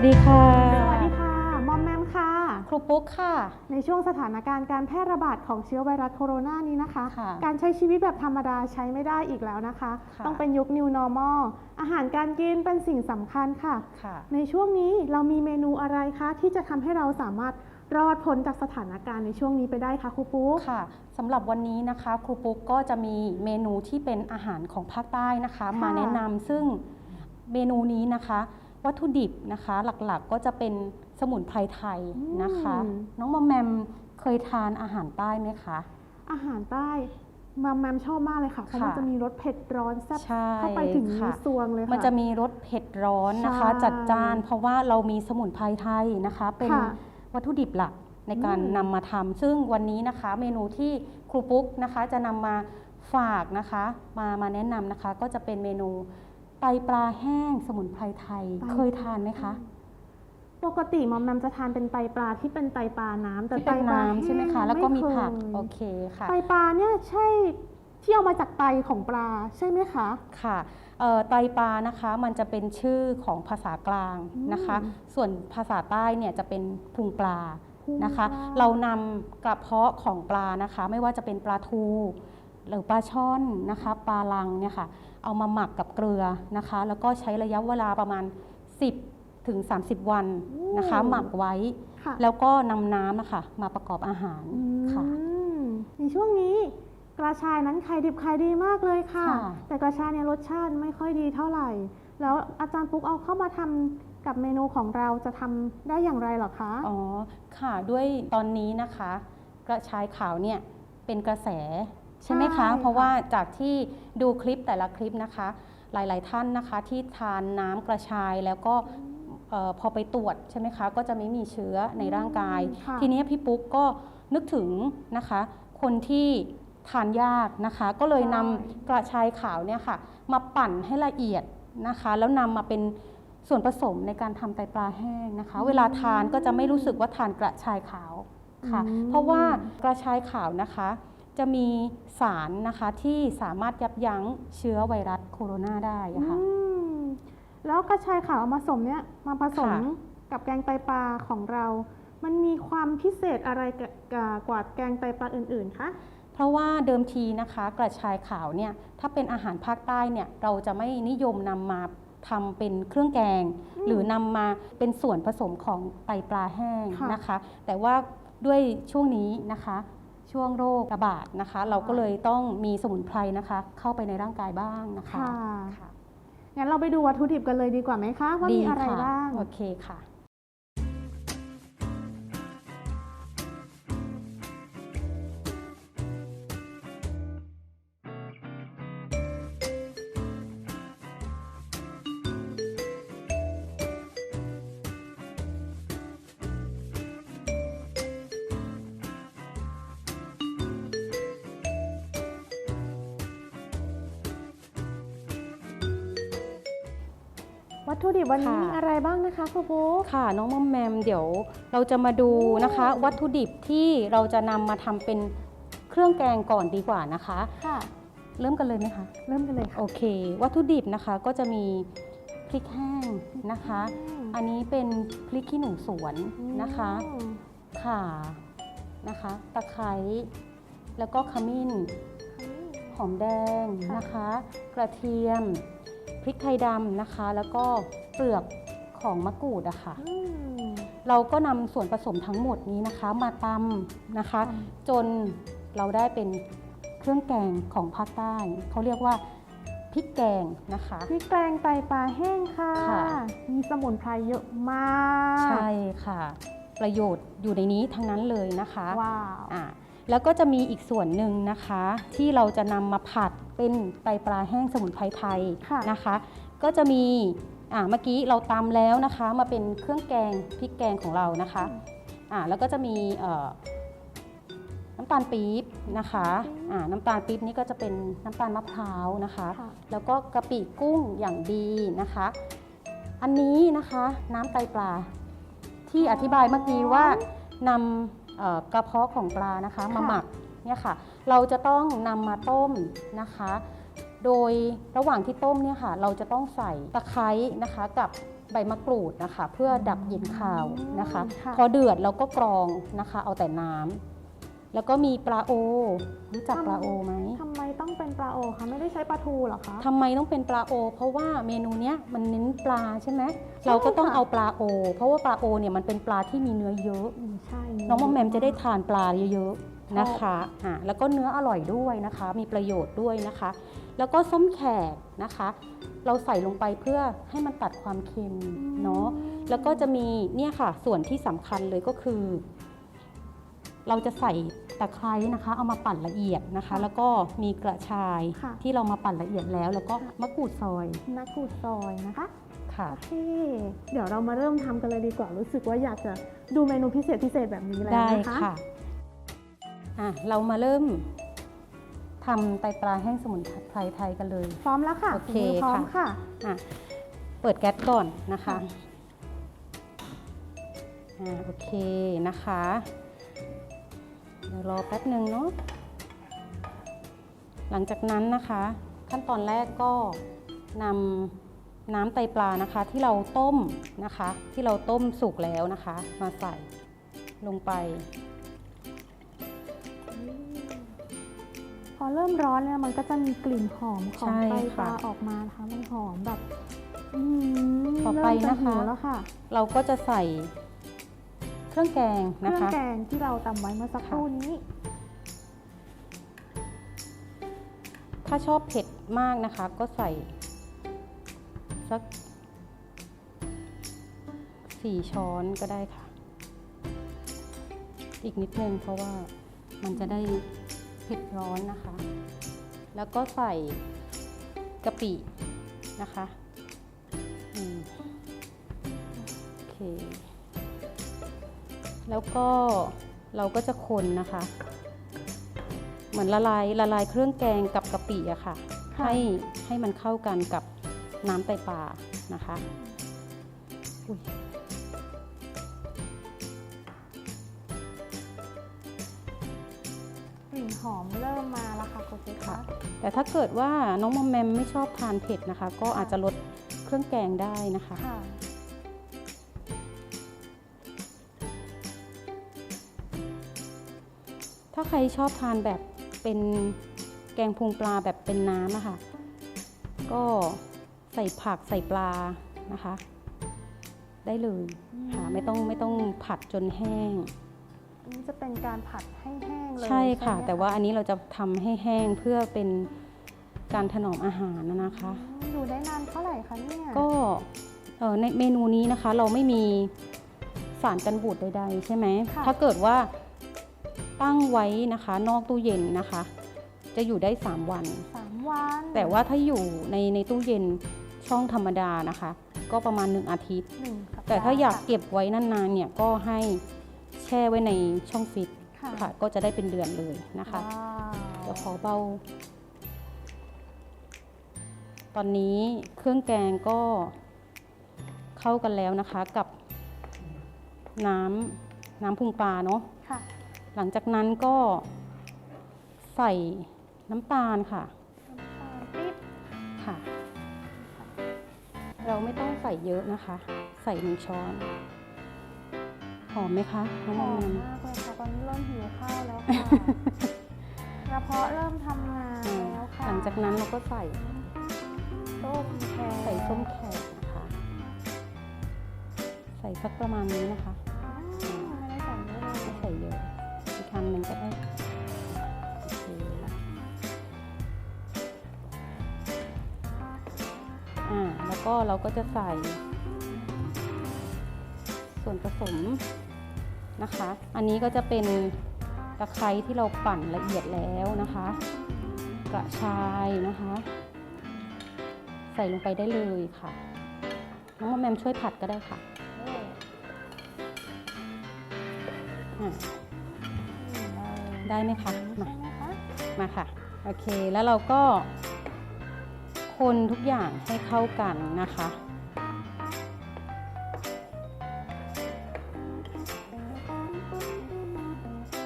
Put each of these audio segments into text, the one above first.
วัสดีค่ะ สวัสดีค่ะ มอมแมมค่ะ ครูปุ๊กค่ะ ในช่วงสถานการณ์การแพร่ระบาดของเชื้อไวรัสโคโรนานี้นะคะ ค่ะการใช้ชีวิตแบบธรรมดาใช้ไม่ได้อีกแล้วนะคะ ค่ะ ต้องเป็นยุค New Normal อาหารการกินเป็นสิ่งสำคัญค่ะ ค่ะ ในช่วงนี้เรามีเมนูอะไรคะ ที่จะทำให้เราสามารถรอดพ้นจากสถานการณ์ในช่วงนี้ไปได้คะครูปุ๊ก ค่ะสำหรับวันนี้นะคะครูปุ๊กก็จะมีเมนูที่เป็นอาหารของภาคใต้นะคะค่ะมาแนะนำซึ่งเมนูนี้นะคะ วัตถุดิบนะคะ หลักๆก็จะเป็นสมุนไพรไทยนะคะ น้องมอมแมมเคยทานอาหารใต้ไหมคะ อาหารใต้มอมแมมชอบมากเลยค่ะเพราะมันค่ะจะมีรสเผ็ดร้อนแซ่บใช่เข้าไปถึงค่ะซวงเลยค่ะมันจะมีรสเผ็ดร้อนนะคะใช่จัดจ้าน เพราะว่าเรามีสมุนไพรไทยนะคะ เป็นค่ะวัตถุดิบหลักในการอืมนำมาทำซึ่งวันนี้นะคะ เมนูที่ครูปุ๊กนะคะจะนำมาฝากนะคะ มามาแนะนำนะคะ ก็จะเป็นเมนู ไตปลาแห้งสมุนไพรไทยเคยทานไหมคะ ปกติมอมแมมจะทานเป็นไตปลาที่เป็นไตปลาน้ำแต่ที่ไตเป็นปลาน้ำใช่ไหมคะห้งแล้วก็มีไเคยผักโอเคค่ะ ไตปลาเนี่ยใช่ที่เอามาจากไตของปลาใช่ไหมคะ ค่ะเอ่อไตปลานะคะมันจะเป็นชื่อของภาษากลางนะคะ อืม ส่วนภาษาใต้เนี่ยจะเป็นพุงปลาพุงนะคะปลาเรานำกระเพาะของปลานะคะ ไม่ว่าจะเป็นปลาทู หรือปลาช่อนนะคะ ปลาลังเนี่ยค่ะ เอามาหมักกับเกลือนะคะ แล้วก็ใช้ระยะเวลาประมาณ 10 ถึง 30 วันนะคะ หมักไว้ ค่ะแล้วก็นำน้ำนะคะมาประกอบอาหารอืมค่ะในช่วงนี้กระชายนั้นขายดิบขายดีมากเลยค่ะ ค่ะ แต่กระชายเนี่ยรสชาติไม่ค่อยดีเท่าไหร่ แล้วอาจารย์ปุ๊กเอาเข้ามาทำกับเมนูของเราจะทำได้อย่างไรเหรอคะ อ๋อค่ะด้วยตอนนี้นะคะ กระชายขาวเนี่ยเป็นกระแส ใช่ไหมใช่คะค่ะเพราะว่าจากที่ดูคลิปแต่ละคลิปนะคะ หลาย ๆ ท่านนะคะ ที่ทานน้ำกระชายแล้วก็เออพอไปตรวจใช่ไหมคะ ก็จะไม่มีเชื้อในร่างกายค่ะทีนี้พี่ปุ๊กก็นึกถึงนะคะ คนที่ทานยากนะคะ ก็เลยนำกระชายขาวเนี่ยค่ะ มาปั่นให้ละเอียดนะคะ แล้วนำมาเป็นส่วนผสมในการทำไตปลาแห้งนะคะ เวลาทานก็จะไม่รู้สึกว่าทานกระชายขาวค่ะอืมเพราะว่ากระชายขาวนะคะ จะมีสารนะคะที่สามารถยับยั้งเชื้อไวรัสโคโรนาได้อะค่ะ อืมแล้วกระชายขาวเอามาผสมเนี่ยมาผสมค่ะ กับแกงไตปลาของเรา มันมีความพิเศษอะไรกับกับกว่าแกงไตปลาอื่นๆคะเพราะว่าเดิมทีนะคะกระชายขาวเนี่ยถ้าเป็นอาหารภาคใต้เนี่ยเราจะไม่นิยมนำมาทำเป็นเครื่องแกงอืมหรือนำมาเป็นส่วนผสมของไตปลาแห้งค่ะนะคะ แต่ว่าด้วยช่วงนี้นะคะ ช่วงโรคระบาดนะคะ เราก็เลยต้องมีสมุนไพรนะคะ เข้าไปในร่างกายบ้างนะคะค่ะค่ะงั้นเราไปดูวัตถุดิบกันเลยดีกว่าไหมคะ ว่ามีอะไรค่บ้าง โอเคค่ะ ถุดิบวันนี้ค่ะมีอะไรบ้างนะคะครูปุ๊กค่ะ น้องมอมแมมเดี๋ยวเราจะมาดูนะคะ วัตถุดิบที่เราจะนำมาทำเป็นเครื่องแกงก่อนดีกว่านะคะ ค่ะ เริ่มกันเลยไหมคะ เริ่มกันเลยค่ะโอเค วัตถุดิบนะคะก็จะมีพริกแห้งนะคะ อันนี้เป็นพริกขี้หนูสวนนะคะอืมข่านะคะ ตะไคร้แล้วก็ขมิ้น หอมแดงนะคะ กระเทียม พริกไทยดำนะคะ แล้วก็เปลือกของมะกรูดอะค่ะอืมเราก็นำส่วนผสมทั้งหมดนี้นะคะ มาตำนะคะตจนเราได้เป็นเครื่องแกงของภาคใต้เขาเรียกว่าพริกแกงนะคะพริกแกงไตปลาแห้งค่ะค่ะมีสมุนไพรเยอะมาก ใช่ค่ะ ประโยชน์อยู่ในนี้ทั้งนั้นเลยนะคะว้าวอ่า แล้วก็จะมีอีกส่วนหนึ่งนะคะ ที่เราจะนำมาผัดเป็นไตปลาแห้งสมุนไพรไทยค่ะนะคะ ก็จะมีอ่าเมื่อกี้เราตำแล้วนะคะ มาเป็นเครื่องแกงพริกแกงของเรานะคะอ่าแล้วก็จะมีเอ่อน้ำตาลปี๊บนะคะอ่าน้ำตาลปี๊บนี่ก็จะเป็นน้ำตาลมะพร้าวนะคะค่ะแล้วก็กะปิกุ้งอย่างดีนะคะ อันนี้นะคะน้ำไตปลาที่อธิบายเมื่อกี้ว่านำเอ่อ กระเพาะของปลานะคะมาค่ะหมักเนี่ยค่ะ เราจะต้องนำมาต้มนะคะ โดยระหว่างที่ต้มเนี่ยค่ะ เราจะต้องใส่ตะไคร้นะคะกับใบมะกรูดนะคะ เพื่อดับกลิ่นคาวนะคะค่ะพอเดือดเราก็กรองนะคะ เอาแต่น้ำแล้วก็มีปลาโอรู้จักปลาโอไหมทำไมต้องเป็นปลาโอคะไม่ได้ใช้ปลาทูเหรอคะทำไมต้องเป็นปลาโอ เพราะว่าเมนูเนี้ยมันเน้นปลาใช่ไหมใช่เราก็ต้องค่ะเอาปลาโอ เพราะว่าปลาโอเนี่ยมันเป็นปลาที่มีเนื้อเยอะ อืมใช่น้องมอมแมมจะได้ทานปลาเยอะๆนะคะอะแล้วก็เนื้ออร่อยด้วยนะคะ มีประโยชน์ด้วยนะคะ แล้วก็ส้มแขกนะคะ เราใส่ลงไปเพื่อให้มันตัดความเค็มเนาะแล้วก็จะมีเนี่ยค่ะส่วนที่สำคัญเลยก็คือ เราจะใส่ตะไคร้นะคะ เอามาปั่นละเอียดนะคะ แล้วก็มีกระชายค่ะ ที่เรามาปั่นละเอียดแล้ว แล้วก็มะกรูดซอยนักกูดซอยนะคะค่ะ โอเคเดี๋ยวเรามาเริ่มทำกันเลยดีกว่ารู้สึกว่าอยากจะดูเมนูพิเศษพิเศษแบบนี้แล้วได้นะคะค่ะอะ เรามาเริ่มทำไตปลาแห้งสมุนไพรไทยกันเลย พร้อมแล้วค่ะโอเคมือพร้อมค่ะ ค่ะ อะเปิดแก๊สก่อนนะคะค่ะอ่าโอเคนะคะ เดี๋ยวรอแป๊บหนึ่งเนาะหลังจากนั้นนะคะ ขั้นตอนแรกก็นำน้ำไตปลานะคะ ที่เราต้มนะคะ ที่เราต้มสุกแล้วนะคะ มาใส่ลงไปพอเริ่มร้อนเนี่ยมันก็จะมีกลิ่นหอมของใช่ไตปลาค่ะออกมานะคะมันหอมแบบอืมต่อไปเริ่มจนะคะหิวแล้วค่ะเราก็จะใส่ เครื่องแกงเคนะรื่องคะ แกงที่เราตำไว้เมื่อสักครู่นี้ ถ้าชอบเผ็ดมากนะคะ ก็ใส่ สักสี่ช้อนก็ได้ค่ะ อีกนิดนึงเพราะว่ามันจะได้เผ็ดร้อนนะคะ แล้วก็ใส่กะปินะคะอืมโอเค แล้วก็เราก็จะคนนะคะ เหมือนละลายละลายเครื่องแกงกับกะปิอะค่ะค่ะให้ให้มันเข้ากันกับน้ำไตปลานะคะอุ๊ยกลิ่นหอมเริ่มมาแล้วค่ะโกเจคะแต่ถ้าเกิดว่าน้องมอมแมมไม่ชอบทานเผ็ดนะคะ ก็อาจจะลดเครื่องแกงได้นะคะ ใครชอบทานแบบเป็นแกงพุงปลาแบบเป็นน้ำอะค่ะ ก็ใส่ผักใส่ปลานะคะ ได้เลยค่ะไม่ต้องไม่ต้องผัดจนแห้ง อันนี้จะเป็นการผัดให้แห้งเลยใช่ค่ะ ไหมแต่ว่าอันนี้เราจะทำให้แห้งเพื่อเป็นการถนอมอาหารนะนะคะอืมอยู่ได้นานเท่าไหร่คะเนี่ยก็เอ่อในเมนูนี้นะคะเราไม่มีสารกันบูดใดๆ ใช่ไหมค่ะถ้าเกิดว่า ตั้งไว้นะคะ นอกตู้เย็นนะคะ จะอยู่ได้ 3 วันสามวัน แต่ว่าถ้าอยู่ในในตู้เย็นช่องธรรมดานะคะ ก็ประมาณ 1 อาทิตย์ หนึ่งสัปดห์แต่ถ้าอยากค่ะเก็บไว้นานๆเนี่ยก็ให้แช่ไว้ในช่องฟิตค่ะค่ะ ก็จะได้เป็นเดือนเลยนะคะ ว้าวเดี๋ยวขอเบา ตอนนี้เครื่องแกงก็เข้ากันแล้วนะคะกับน้ำน้ำพุงปลาเนาะค่ะ หลังจากนั้นก็ใส่น้ำตาลค่ะน้ำตาลปี๊บค่ะ เราไม่ต้องใส่เยอะนะคะ ใส่หนึ่งช้อน หอมไหมคะน้องหมออมมมากเลยค่ะตอนนี้เริ่มหิวข้าวแล้วค่ะกระเพาะเริ่มทำงานอืมแล้วค่ะหลังจากนั้นเราก็ใส่ต้มแครใส่ส้มแขกนะคะ ใส่สักประมาณนี้นะคะ หนึ่งก็ได้โอเคอ่าแล้วก็เราก็จะใส่ ส่วนผสมนะคะ อันนี้ก็จะเป็นตะไคร้ที่เราปั่นละเอียดแล้วนะคะ กระชายนะคะ ใส่ลงไปได้เลยค่ะน้องมอมแมมช่วยผัดก็ได้ค่ะ อ่า ได้ไหมคะ มาใช่ไหมคะมาค่ะ โอเค แล้วเราก็ คนทุกอย่างให้เข้ากันนะคะ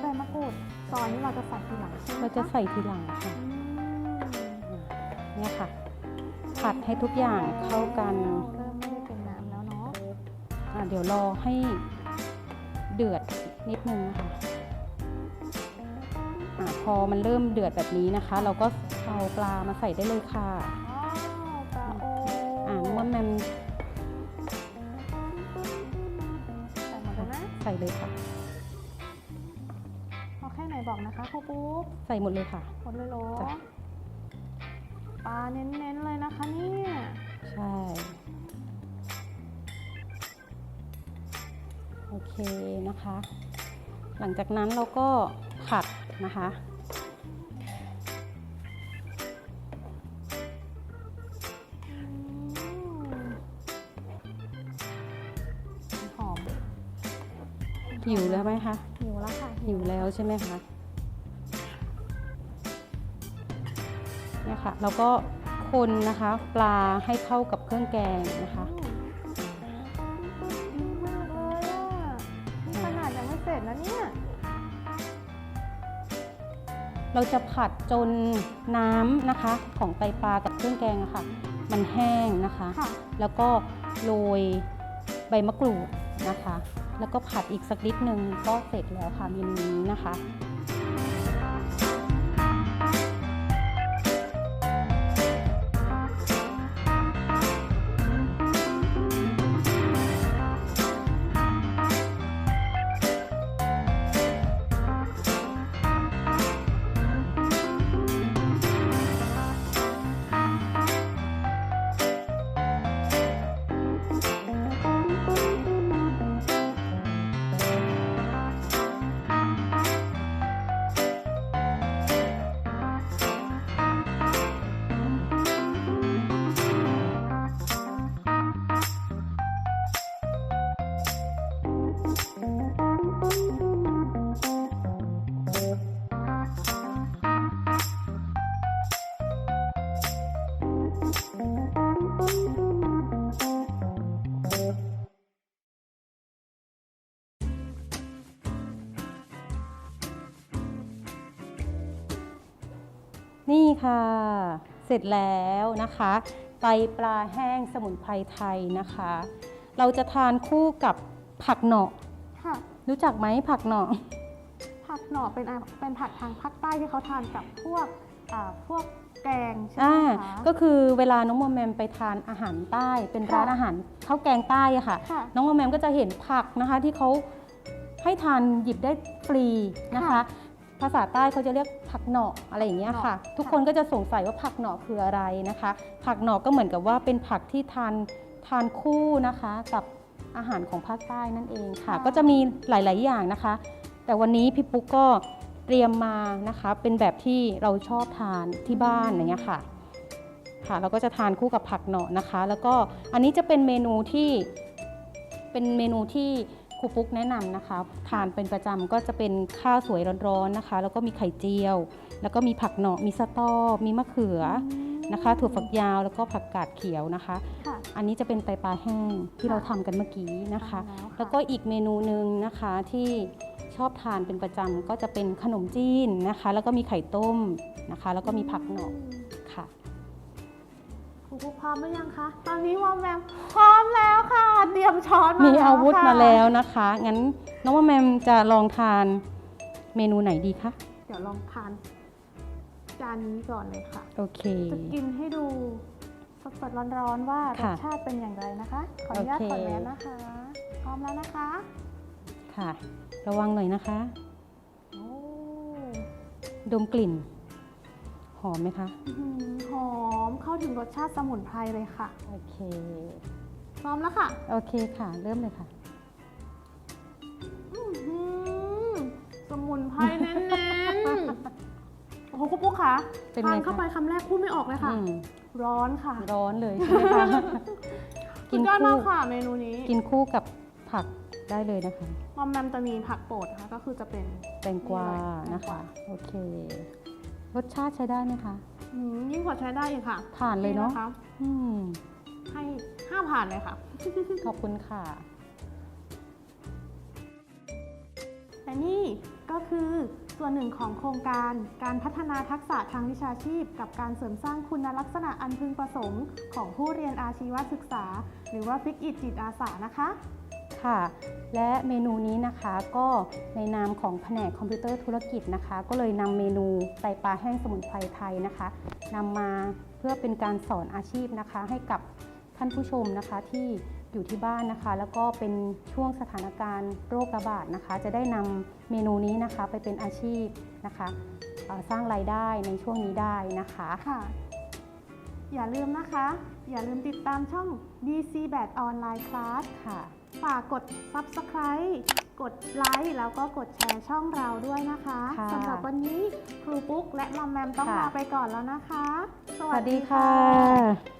ใบมะกรูดซอยนี้เราจะใส่ทีหลังใช่ไหมเราจะคใส่ทีหลังค่ะ อืมเนี่ยค่ะ ผัดให้ทุกอย่างเข้ากัน เริ่มไม่ได้เป็นน้ำแล้วเนาะเดี๋ยวรอให้เดือดนิดนึงนะคะอะ พอมันเริ่มเดือดแบบนี้นะคะ เราก็เอาปลามาใส่ได้เลยค่ะว้าวปลาโออ่าเมื่อมันใส่หมดเลยนะใส่เลยค่ะเอาแค่ไหนบอกนะคะครูปุ๊กใส่หมดเลยค่ะ หมดเลยเหรอจ้ะ ปลาเน้นๆเลยนะคะเนี่ยใช่ โอเคนะคะ หลังจากนั้นเราก็ ผัดนะคะอืมหอมหิวแล้วไหมคะ หิวแล้วค่ะหิวแล้วใช่ไหมคะเนี่ยค่ะเราก็คนนะคะ ปลาให้เข้ากับเครื่องแกงนะคะ เราจะผัดจนน้ำนะคะของไตปลากับเครื่องแกงอะค่ะ มันแห้งนะคะ ค่ะ แล้วก็โรยใบมะกรูดนะคะ แล้วก็ผัดอีกสักนิดนึงก็เสร็จแล้วค่ะเมนูนี้นะคะ ค่ะ เสร็จแล้วนะคะไตปลาแห้งสมุนไพรไทยนะคะ เราจะทานคู่กับผักเหนาะค่ะ รู้จักไหมผักเหนาะผักหน่อเป็นอาเป็นผักทางภาคใต้ที่เขาทานกับพวกอ่าพวกแกงใช่ไหมอ่าคะ ก็คือเวลาน้องโมแมมไปทานอาหารใต้ เป็นร้านค่ะอาหารข้าวแกงใต้อะค่ะ ค่ะน้องโมแมมก็จะเห็นผักนะคะที่เขาให้ทานหยิบได้ฟรีนะคะ ค่ะ ภาษาใต้เขาจะเรียกผักเหนาะอะไรอย่างเงี้ยค่ะเหนาะทุกคนก็จะสงสัยว่าผักเหนาะคืออะไรนะคะ ผักเหนาะก็เหมือนกับว่าเป็นผักที่ทานทานคู่นะคะ กับอาหารของภาคใต้นั่นเองค่ะ ก็จะมีหลาย ๆ อย่างนะคะ แต่วันนี้พี่ปุ๊กก็เตรียมมานะคะ เป็นแบบที่เราชอบทานที่บ้านอย่างเงี้ยค่ะค่ะเราก็จะทานคู่กับผักเหนาะนะคะ แล้วก็อันนี้จะเป็นเมนูที่เป็นเมนูที่ ครูปุ๊กแนะนำนะคะทานเป็นประจำก็จะเป็นข้าวสวยร้อนๆนะคะ แล้วก็มีไข่เจียว แล้วก็มีผักเหนาะมีสะตอมีมะเขือนะคะ ถั่วฝักยาวแล้วก็ผักกาดเขียวนะคะ ค่ะ อันนี้จะเป็นไตปลาแห้งที่ค่ะเราทำกันเมื่อกี้นะคะทานแล้วค่ะ แล้วก็อีกเมนูหนึ่งนะคะที่ชอบทานเป็นประจำก็จะเป็นขนมจีนนะคะ แล้วก็มีไข่ต้มนะคะ แล้วก็มีผักเหนาะ ค่ะครูปุ๊กพร้อมหรือยังคะ ตอนนี้วอมแมมพร้อมแล้วค่ะ เตรียมช้อนมามีมีอาวุธมาแล้วนะคะ งั้นน้องว่าแมมจะลองทานเมนูไหนดีคะ เดี๋ยวลองทานจานนี้ก่อนเลยค่ะ โอเค จะกินให้ดูสดๆร้อนๆว่ารสค่ะชาติเป็นอย่างไรนะคะ ขออนุญาตโอเคถอดแมสนะคะ พร้อมแล้วนะคะ ค่ะ ระวังหน่อยนะคะ โอ้ ดมกลิ่น หอมไหมคะอื้อหือหอมเข้าถึงรสชาติสมุนไพรเลยค่ะ โอเค พร้อมแล้วค่ะ โอเคค่ะ เริ่มเลยค่ะ อื้อหือสมุนไพรแน่นๆ โอ้โหคุณปุ๊กคะเป็นไงทานคะเข้าไปคำแรกพูดไม่ออกเลยค่ะ อืมร้อนค่ะร้อนเลยใช่ไหมคะสุดยอดมากค่ะ เมนูนี้กินคู่กับผักได้เลยนะคะ มอมแมมจะมีผักโปรดนะคะก็คือจะเป็น แตงกวานี่เลยนะคะ แตงกวา โอเค รสชาติใช้ได้ไหมคะ อืมยิ่งกว่าใช้ได้อีกค่ะผ่านเลยเนาะคะอืมให้ห้าผ่านเลยค่ะ ขอบคุณค่ะ และนี่ก็คือส่วนหนึ่งของโครงการการพัฒนาทักษะทางวิชาชีพ กับการเสริมสร้างคุณลักษณะอันพึงประสงค์ ของผู้เรียนอาชีวศึกษา หรือว่าฟิกอิจิตอาสานะคะ ค่ะ และเมนูนี้นะคะก็ในนามของแผนกคอมพิวเตอร์ธุรกิจนะคะ ก็เลยนำเมนูไตปลาแห้งสมุนไพรไทยนะคะนำมาเพื่อเป็นการสอนอาชีพนะคะ ให้กับท่านผู้ชมนะคะที่อยู่ที่บ้านนะคะ แล้วก็เป็นช่วงสถานการณ์โรคระบาดนะคะ จะได้นำเมนูนี้นะคะไปเป็นอาชีพนะคะเอ่อสร้างรายได้ในช่วงนี้ได้นะคะค่ะ อย่าลืมนะคะ อย่าลืมติดตามช่อง DC b a t Online Class ค่ะ ฝากกด Subscribe กดไลค์แล้วก็กดแชร์ช่องเราด้วยนะคะค่ะสำหรับวันนี้ครูปุ๊กและมอมแมมต้องค่ะ ลาไปก่อนแล้วนะคะ สวัสดีค่ะ